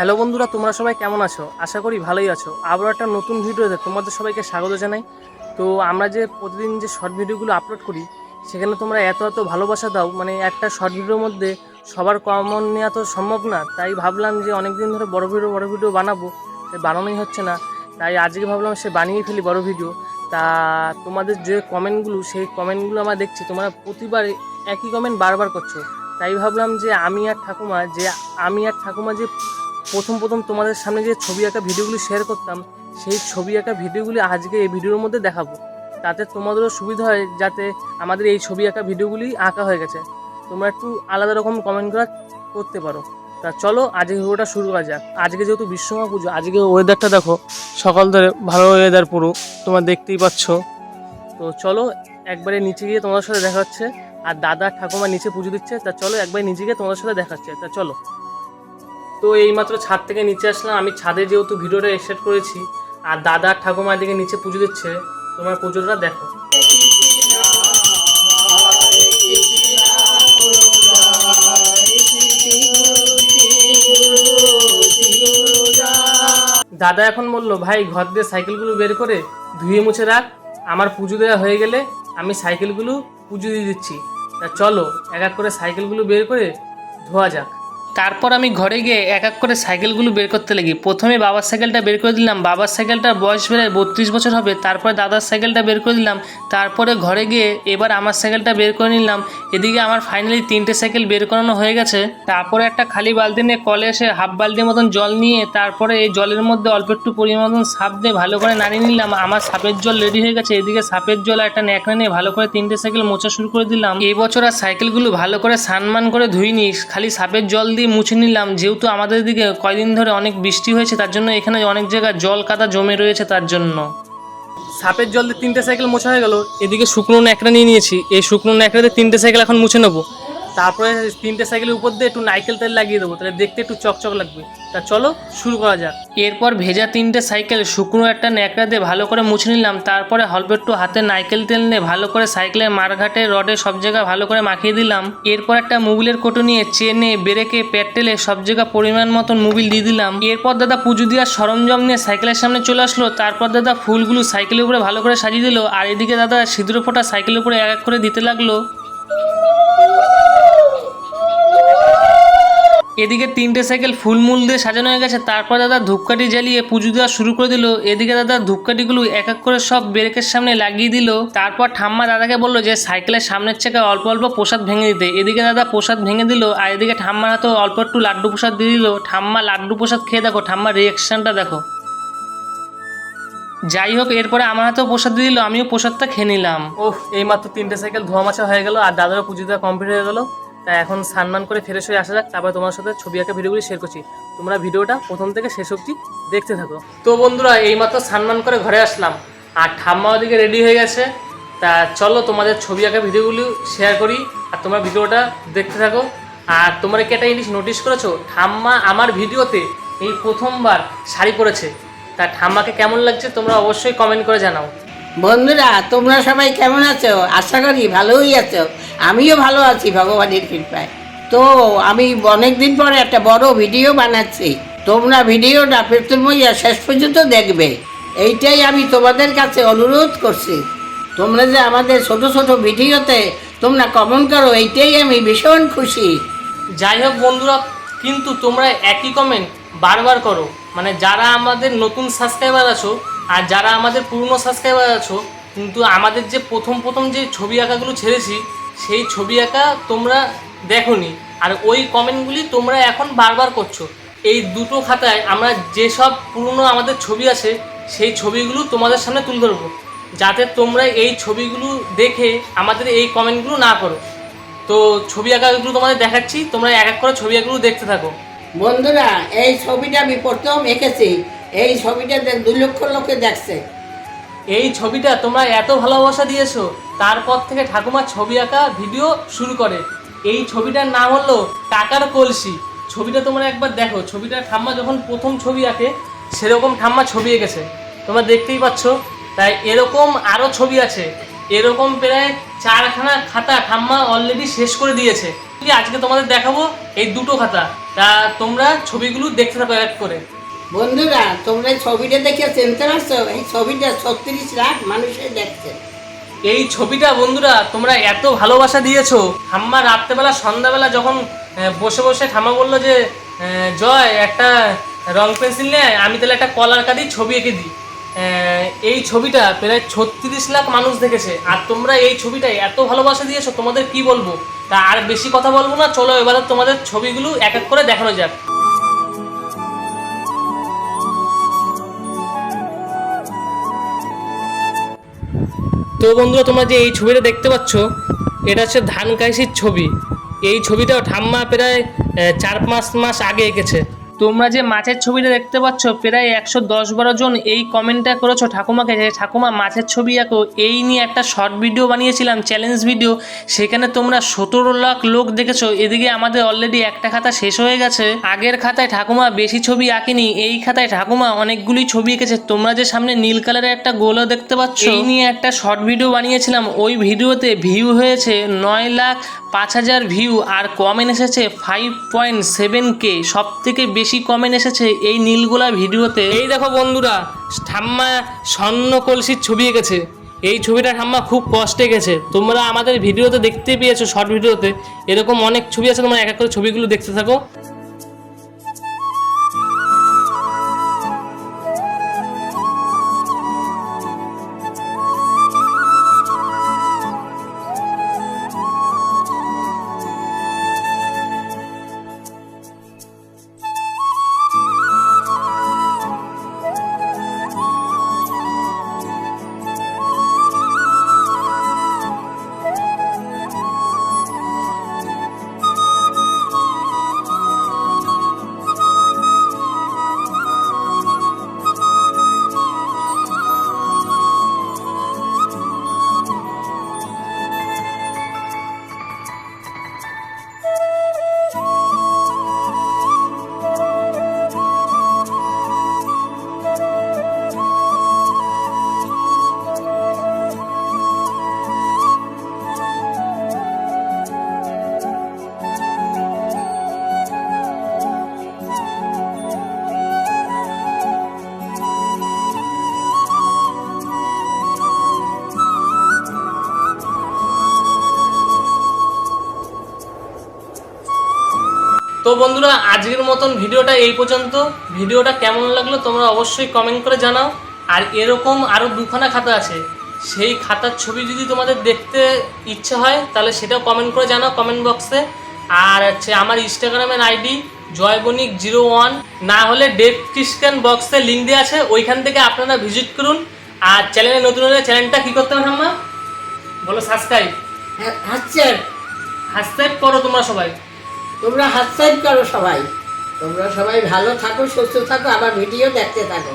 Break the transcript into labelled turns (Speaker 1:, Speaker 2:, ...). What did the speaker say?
Speaker 1: Hello বন্ধুরা, তোমরা সবাই কেমন আছো? আশা করি ভালোই আছো। আবার একটা নতুন ভিডিওতে তোমাদের সবাইকে স্বাগত জানাই। তো আমরা যে প্রতিদিন যে শর্ট ভিডিওগুলো আপলোড করি, সেখানে তোমরা এত এত ভালোবাসা দাও মানে একটা শর্ট ভিডিওর মধ্যে সবার কমন নেওয়া তো সম্ভব না। তাই ভাবলাম যে অনেক দিন ধরে বড় ভিডিও বড় ভিডিও বানাবো বানানোই হচ্ছে না। তাই আজকে ভাবলাম সে বানিয়ে ফেলি বড় ভিডিও তা তোমাদের যে কমেন্টগুলো সেই কমেন্টগুলো আমরা দেখছি, তোমরা প্রতিবার একই কমেন্ট বারবার করছ। তাই ভাবলাম যে আমি আর ঠাকুমা, যে আমি আর ঠাকুমা যে প্রথম প্রথম তোমাদের সামনে যে ছবি আঁকা ভিডিওগুলি শেয়ার করতাম, সেই ছবি আঁকা ভিডিওগুলি আজকে এই ভিডিওর মধ্যে দেখাবো। তাতে তোমাদেরও সুবিধা হয় যাতে আমাদের এই ছবি আঁকা ভিডিওগুলি আঁকা হয়ে গেছে। তোমরা একটু আলাদা রকম কমেন্ট করা করতে পারো। তা চলো আজকে ভিডিওটা শুরু করা যাক। আজকে যেহেতু বিশ্বকর্মা পুজো, আজকে ওয়েদারটা দেখো, সকাল ধরে ভালো ওয়েদার পুরো, তোমরা দেখতেই পাচ্ছ। তো চলো, একবারে নিচে গিয়ে তোমাদের সাথে দেখা হচ্ছে। আর দাদা ঠাকুমা নিচে পুজো দিচ্ছে, তা চলো একবার নিচে গিয়ে তোমাদের সাথে দেখা হচ্ছে তা চলো। তো এইমাত্র ছাদ থেকে নিচে আসলাম। আমি ছাদে যেহেতু ভিডিওটা স্টার্ট করেছি, আর দাদা আর ঠাকুমা দিকে নিচে পুজো দিচ্ছে, তোমার পুজোটা দেখো। দাদা এখন বলল, ভাই, ঘর দিয়ে সাইকেলগুলো বের করে ধুয়ে মুছে রাখ। আমার পুজো দেওয়া হয়ে গেলে আমি সাইকেলগুলো পুজো দিয়ে দিচ্ছি। তা চলো, এক এক করে সাইকেলগুলো বের করে ধোয়া যাক। তারপর আমি ঘরে গিয়ে এক এক করে সাইকেলগুলো বের করতে লাগি। প্রথমে বাবার সাইকেলটা বের করে দিলাম, বাবার সাইকেলটার বয়স বেড়ে বত্রিশ বছর হবে, তারপরে দাদার সাইকেলটা বের করে দিলাম, তারপরে ঘরে গিয়ে এবার আমার সাইকেলটা বের করে নিলাম। এদিকে আমার ফাইনালি তিনটে সাইকেল বের করানো হয়ে গেছে। তারপরে একটা খালি বালতি নিয়ে কলে এসে হাফ বালতির মতন জল নিয়ে তারপরে এই জলের মধ্যে অল্প একটু পরিমাণ মতন সাপ দিয়ে ভালো করে নাড়িয়ে নিলাম। আমার সাপের জল রেডি হয়ে গেছে, এদিকে সাপের জল একটা ন্যাকড়া নিয়ে ভালো করে তিনটে সাইকেল মোছা শুরু করে দিলাম। এই বছর আর সাইকেলগুলো ভালো করে সানমান করে ধুইনি, খালি সাপের জল দিয়ে মুছে নিলাম যেহেতু আমাদের দিকে কয়দিন ধরে অনেক বৃষ্টি হয়েছে তার জন্য এখানে অনেক জায়গায় জল কাদা জমে রয়েছে তার জন্য। সাপের জল দিয়ে তিনটে সাইকেল মোছা হয়ে গেল এদিকে শুকনো ন্যাকড়া নিয়ে নিয়েছি এই শুকনো ন্যাকড়া দিয়ে তিনটে সাইকেল এখন মুছে নেব। তারপরে তিনটে সাইকেলের উপর দিয়ে একটু নাইকেল তেল লাগিয়ে দেবো, তাহলে দেখতে একটু চকচক লাগবে। তা চলো, শুরু করা যাক। এরপর ভেজা তিনটে সাইকেল, শুকনো একটা ন্যাকড়া দিয়ে ভালো করে মুছে নিলাম, তারপরে অল্প একটু হাতে নাইকেল তেল নিয়ে ভালো করে সাইকেলের মারঘাটে, রডে সব জায়গা ভালো করে মাখিয়ে দিলাম। এরপর একটা মোবিলের কোটো নিয়ে চেনে, ব্রেকে পেট্টেলে সব জায়গা পরিমাণ মতন মোবিল দিয়ে দিলাম। এরপর দাদা পুজো দেওয়ার সরঞ্জাম নিয়ে সাইকেলের সামনে চলে আসলো, তারপর দাদা ফুলগুলো সাইকেলের উপরে ভালো করে সাজিয়ে দিল, আর এদিকে দাদা সিঁদুর ফোঁটা সাইকেলের উপরে এক এক করে দিতে লাগল। এদিকে তিনটে সাইকেল ফুলমুল দিয়ে সাজানো হয়ে গেছে, তারপর দাদা ধূপকাঠি জ্বালিয়ে পুজো দেওয়া শুরু করে দিল। এদিকে দাদা ধূপকাঠিগুলো এক এক করে সব ব্রেকের সামনে লাগিয়ে দিল। তারপর ঠাম্মা দাদাকে বলল যে, সাইকেলের সামনের চাকায় অল্প অল্প প্রসাদ ভেঙে দিতে। এদিকে দাদা প্রসাদ ভেঙে দিল, আর এদিকে ঠাম্মার হাতেও অল্প একটু লাড্ডু প্রসাদ দিয়ে দিল। ঠাম্মা লাড্ডু প্রসাদ খেয়ে দেখো, ঠাম্মার রিয়াকশনটা দেখো। যাই হোক, এরপরে আমার হাতেও প্রসাদ দিয়ে দিল, আমিও প্রসাদটা খেয়ে নিলাম। ওহ এই মাত্র তিনটে সাইকেল ধোয়া মাছা হয়ে গেল, আর দাদারও পুজো দেওয়া কমপ্লিট হয়ে গেলো। তা এখন সম্মান করে ফ্রেশ হয়ে আসা যাক, তারপরে তোমার সাথে ছবি আঁকা ভিডিওগুলি শেয়ার করছি। তোমরা ভিডিওটা প্রথম থেকে শেষ অবধি দেখতে থাকো। তো বন্ধুরা, এইমাত্র সম্মান করে ঘরে আসলাম, আর ঠাম্মা ওদিকে রেডি হয়ে গেছে। তা চলো তোমাদের ছবি আঁকা ভিডিওগুলি শেয়ার করি, আর তোমরা ভিডিওটা দেখতে থাকো। আর তোমরা কি একটা জিনিস নোটিস করেছ? ঠাম্মা আমার ভিডিওতে এই প্রথমবার শাড়ি পরেছে। তা ঠাম্মাকে কেমন লাগছে তোমরা অবশ্যই কমেন্ট করে জানাও।
Speaker 2: বন্ধুরা, তোমরা সবাই কেমন আছো? আশা করি ভালোই আছো। আমিও ভালো আছি ভগবানের কৃপায়। তো, আমি অনেক দিন পরে একটা বড় ভিডিও বানাচ্ছি। তোমরা ভিডিওটা পেতুলমইয়া শেষ পর্যন্ত দেখবে। এইটাই আমি তোমাদের কাছে অনুরোধ করছি। তোমরা যে আমাদের ছোট ছোট ভিডিওতে তোমরা কমেন্ট করো, এইটাই আমি ভীষণ খুশি।
Speaker 1: যাই হোক বন্ধুরা, কিন্তু তোমরা একই কমেন্ট বারবার করো। মানে যারা আমাদের নতুন সাবস্ক্রাইবার আছো আর যারা আমাদের পুরনো সাবস্ক্রাইবার আছো, কিন্তু আমাদের যে প্রথম প্রথম যে ছবি আঁকাগুলো ছেড়েছি, সেই ছবি আঁকা তোমরা দেখোনি। আর ওই কমেন্টগুলি তোমরা এখন বারবার করছ। এই দুটো খাতায় আমরা যেসব পুরনো আমাদের ছবি আছে, সেই ছবিগুলো তোমাদের সামনে তুলে ধরবো। যাতে তোমরা এই ছবিগুলো দেখে আমাদের এই কমেন্টগুলো না করো। তো ছবি আঁকাগুলো তোমাদের দেখাচ্ছি, তোমরা এক এক করে ছবি আঁকাগুলো দেখতে থাকো।
Speaker 2: বন্ধুরা, এই ছবিটা আমি প্রথম এঁকেছি। এই ছবিটা দে- দুই লক্ষ লোকে দেখছে।
Speaker 1: এই ছবিটা তোমরা এত ভালোবাসা দিয়েছ, তারপর থেকে ঠাকুমার ছবি আঁকা ভিডিও শুরু করে। এই ছবিটার নাম হলো টাকার কলসি। ছবিটা তোমরা একবার দেখো ছবিটা ঠাম্মা যখন প্রথম ছবি আঁকে, সেরকম ঠাম্মা ছবি এঁকেছে। তোমরা দেখতেই পাচ্ছ, তাই এরকম আরও ছবি আছে। এরকম প্রায় চারখানা খাতা ঠাম্মা অলরেডি শেষ করে দিয়েছে। আজকে তোমাদের দেখাবো এই দুটো খাতা। তা তোমরা ছবিগুলো দেখতে থাকো এক করে।
Speaker 2: বন্ধুরা, তোমরা ছবিটা দেখে চিনতে পারছ? এই ছবিটা ছত্রিশ লাখ মানুষের দেখছে।
Speaker 1: এই ছবিটা বন্ধুরা, তোমরা এত ভালোবাসা দিয়েছ। ঠাম্মা রাত্রেবেলা, সন্ধ্যাবেলা যখন বসে বসে ঠাম্মা বলল যে জয়, একটা রং পেন্সিল নেয় আমি তাহলে একটা কলার কাটি ছবি এঁকে দিই। এই ছবিটা প্রায় ছত্রিশ লাখ মানুষ দেখেছে। আর তোমরা এই ছবিটা এত ভালোবাসা দিয়েছ, তোমাদের কি বলব? তা আর বেশি কথা বলব না, চলো এবারে তোমাদের ছবিগুলো এক এক করে দেখানো যাক। তো বন্ধুরা, তোমরা যে এই ছবিটা দেখতে পাচ্ছ, এটা হচ্ছে ধান কাইসির ছবি। এই ছবিটাও ঠাম্মা প্রায় চার পাঁচ মাস আগে এঁকেছে। তোমরা যে মাছের ছবিটা দেখতে পাচ্ছ, প্রায় একশো দশ বারো জন এই কমেন্টটা করেছ ঠাকুমাকে, যে ঠাকুমা মাছের ছবি আঁকো, এই নিয়ে একটা শর্ট ভিডিও বানিয়েছিলাম চ্যালেঞ্জ ভিডিও সেখানে তোমরা সতেরো লাখ লোক দেখেছ, এদিকে আমাদের অলরেডি একটা খাতা শেষ হয়ে গেছে। আগের খাতায় ঠাকুমা বেশি ছবি আঁকেনি, এই খাতায় ঠাকুমা অনেকগুলি ছবি এঁকেছে, তোমরা যে সামনে নীল কালারের একটা গোলও দেখতে পাচ্ছ, এই নিয়ে একটা শর্ট ভিডিও বানিয়েছিলাম, ওই ভিডিওতে ভিউ হয়েছে নয় লাখ পাঁচ হাজার ভিউ আর কমেন্ট এসেছে ফাইভ পয়েন্ট সেভেন কে সব থেকে বেশি কমেন্ট এসেছে এই নীলগুলা ভিডিওতে। এই দেখো বন্ধুরা, ঠাম্মা স্বর্ণ কলসির ছবি এঁকেছে। এই ছবিটা ঠাম্মা খুব কষ্টে গেছে তোমরা আমাদের ভিডিওতে দেখতে পেয়েছ শর্ট ভিডিওতে। এরকম অনেক ছবি আছে, তোমরা এক এক করে ছবিগুলো দেখতে থাকো। তো বন্ধুরা আজকের মতন ভিডিওটা এই পর্যন্ত। ভিডিওটা কেমন লাগল তোমরা অবশ্যই কমেন্ট করে জানাও। আর এরকম আরও দুখানা খাতা আছে। সেই খাতার ছবি যদি তোমাদের দেখতে ইচ্ছা হয় তাহলে সেটাও কমেন্ট করে জানাও কমেন্ট বক্সে আর হচ্ছে আমার ইনস্টাগ্রামের আইডি জয়বণিক জিরো ওয়ান না হলে ডেসক্রিপশন বক্সে লিঙ্ক দেওয়া আছে ওইখান থেকে আপনারা ভিজিট করুন। আর চ্যানেলে নতুন হলে চ্যানেলটা কী করতে হবে ঠাম্মা? বলো সাবস্ক্রাইব
Speaker 2: হাসছে
Speaker 1: সাবস্ক্রাইব করো তোমরা সবাই।
Speaker 2: তোমরা হাত সাইড করো সবাই। তোমরা সবাই ভালো থাকো, সুস্থ থাকো, আবার ভিডিও দেখতে থাকো।